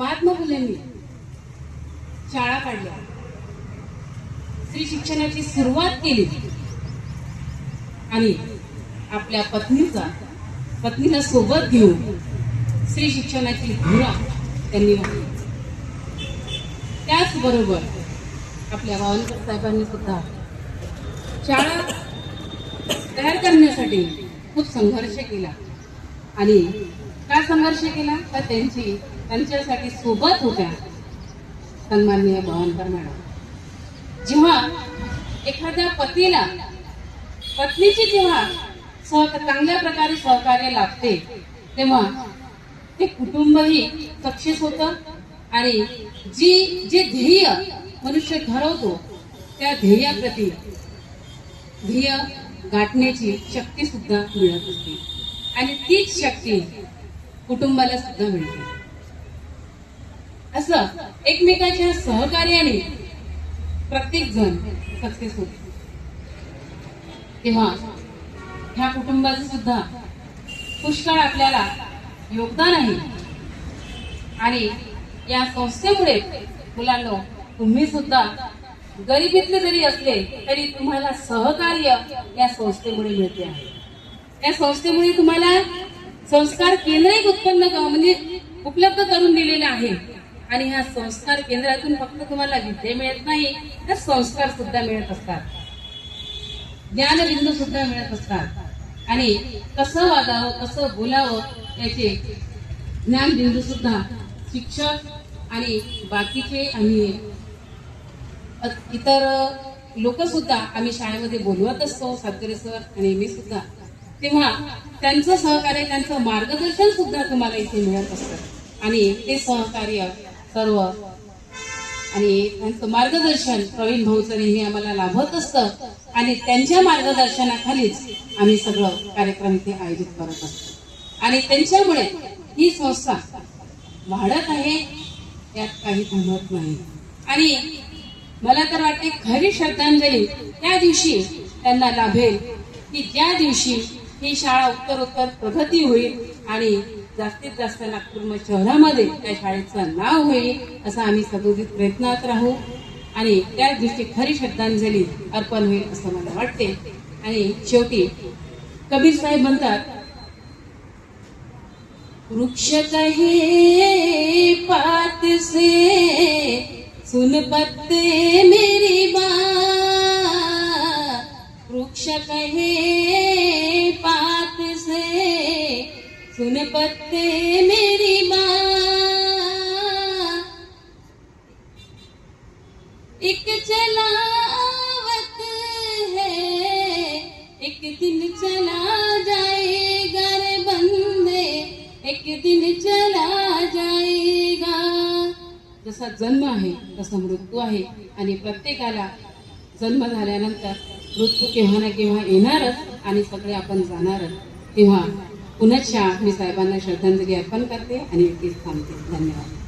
महात्मा फुलेंनी शाळा काढल्या. स्त्री शिक्षणाची सुरुवात केली. आणि आपल्या पत्नीचा पत्नीला सोबत घेऊन स्त्री शिक्षणाची धुरा त्यांनी वाढली त्याचबरोबर आपल्या भावनकर साहेबांनी सुद्धा शाळा तयार करण्यासाठी खूप संघर्ष केला. आणि का संघर्ष केला? तर त्यांची त्यांच्यासाठी सोबत होत्या सन्माननीय भवनकर मॅडम. जेव्हा एखाद्या पतीला पत्नीची जेव्हा सह चांगल्या प्रकारे सहकार्य लाभते तेव्हा ते कुटुंबही सक्सेस होतं आणि जी जे ध्येय मनुष्य ठरवतो त्या ध्येयाप्रती ध्येय गाठण्याची शक्ती सुद्धा मिळत असते. आणि तीच शक्ती कुटुंबाला सुद्धा मिळते. असं एकमेकाच्या सहकार्याने प्रत्येक जण सक्सेस होते. तेव्हा ह्या कुटुंबाचं सुद्धा पुष्कळ आपल्याला योगदान आहे आणि या संस्थेमुळे मुलांना तुम्ही सुद्धा गरिबीतले जरी असले तरी तुम्हाला सहकार्य या संस्थेमुळे मिळते आहे. या संस्थेमुळे तुम्हाला संस्कार केंद्र एक उत्पन्न म्हणजे उपलब्ध करून दिलेले आहे. आणि ह्या संस्कार केंद्रातून फक्त तुम्हाला विद्या मिळत नाही तर संस्कार सुद्धा मिळत असतात. ज्ञानबिंदू सुद्धा मिळत असतात. आणि कसं वागावं कसं बोलावं याचे ज्ञानबिंदू सुद्धा शिक्षक आणि बाकीचे आणि इतर लोक सुद्धा आम्ही शाळेमध्ये बोलवत असतो सातकरे सर आणि मी सुद्धा. तेव्हा त्यांचं सहकार्य त्यांचं मार्गदर्शन सुद्धा तुम्हाला इथे मिळत असतं. आणि ते सहकार्य सर्व. आणि त्यांचं मार्गदर्शन प्रवीण भाऊचं हे आम्हाला लाभत असतं. आणि त्यांच्या मार्गदर्शनाखालीच आम्ही सगळं कार्यक्रम इथे आयोजित करत असतो. आणि त्यांच्यामुळे ही संस्था वाढत आहे त्यात काही थांबत नाही. आणि मला तर वाटते खरी श्रद्धांजली त्या दिवशी त्यांना लाभेल की ज्या दिवशी ही शाळा उत्तरोत्तर प्रगती होईल आणि जास्तीत जास्त नागपूर शहरामध्ये त्या शाळेचं नाव होईल असं आम्ही सदोदित प्रयत्नात राहू आणि त्या दिवशी खरी श्रद्धांजली अर्पण होईल असं मला वाटते. आणि शेवटी कबीर साहेब म्हणतात वृक्ष कहे पात से सुन पत्ते मेरी बात वृक्ष कहे सुन पत्ते मेरी बात एक चलावत है एक दिन चला जाएगा रे बंदे एक दिन चला जाएगा। जसा जन्म आहे तसा मृत्यू आहे आणि प्रत्येकाला जन्म झाल्यानंतर मृत्यू केव्हा ना केव्हा येणारच आणि सगळे आपण जाणारच. तेव्हा पुनश्च मी साहेबांना श्रद्धांजली अर्पण करते आणि इथेच थांबते. धन्यवाद.